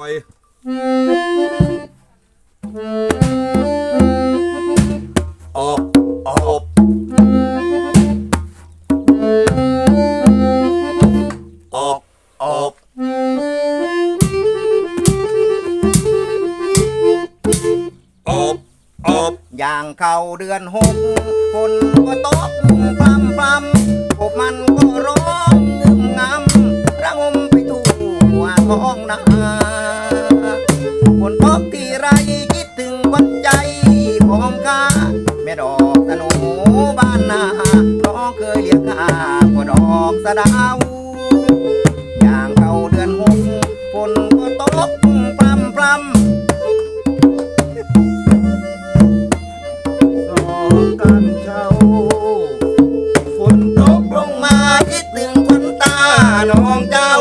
ล่อยออกออกออกออกออกออกอย่างเข้าเดือนหกฝนก็ตกพรำพรำพวกมันก็ร้องงึมงำระงมไปทั่วท้องนา อกสะดาวอย่างเก่าเดือนหกฝนก็ตกพรำพรำสองกันเช้าฝนตกลงงมาคิดถึงคนตาน้องเจ้า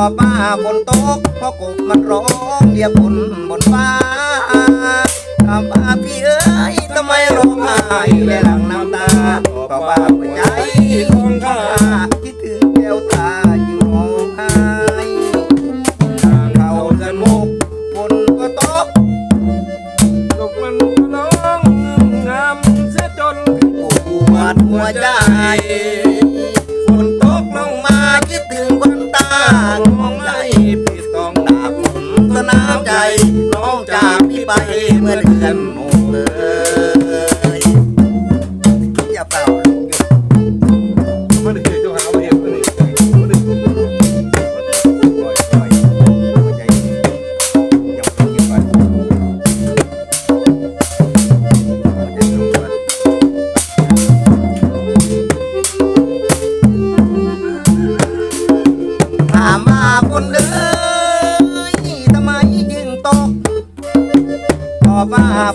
อบมาฝนตกเพราะกบมันร้องเรียกฝนบนฟ้าถามมาพี่เอ้ยทำไมร้องไห้และหลังน้ำตาตอบว่าหัวใจของข้าคิดถึงแก้วตาจึงร้องไห้เข้าเดือนหกฝนก็ตกตกมันร้องงามเสียจนปวดหัวใจฝนตกลงมาคิดถึงคนตา มองใจพี่ต้องดาบฝนสนามใจน้องจากพี่ไปเมื่อเดือน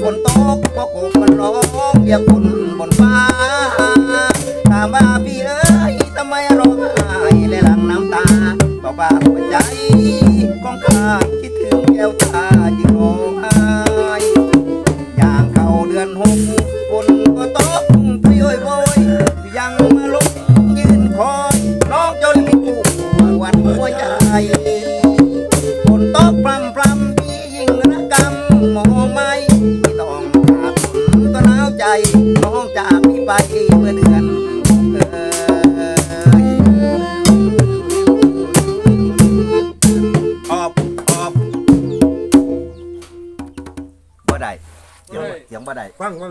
ฝนตกเพราะกบมันร้องเรียกฝนบนฟ้าถามว่าพี่เอ้ยทำไมร้องไห้และหลั่งน้ำตาตอบว่าหัวใจของข้าคิดถึงแก้วตาจึงร้องไห้อย่างเข้าเดือนหกฝนก็ตกพยอยโวยยังมาลุกยืนคอยน้องจนมีปวดหัวใจ น้องจากพี่ไปเมื่อเดือนเอ่ยออกออบบ่ได้เสียงบ่เสียงบ่ได้ ฟังฟัง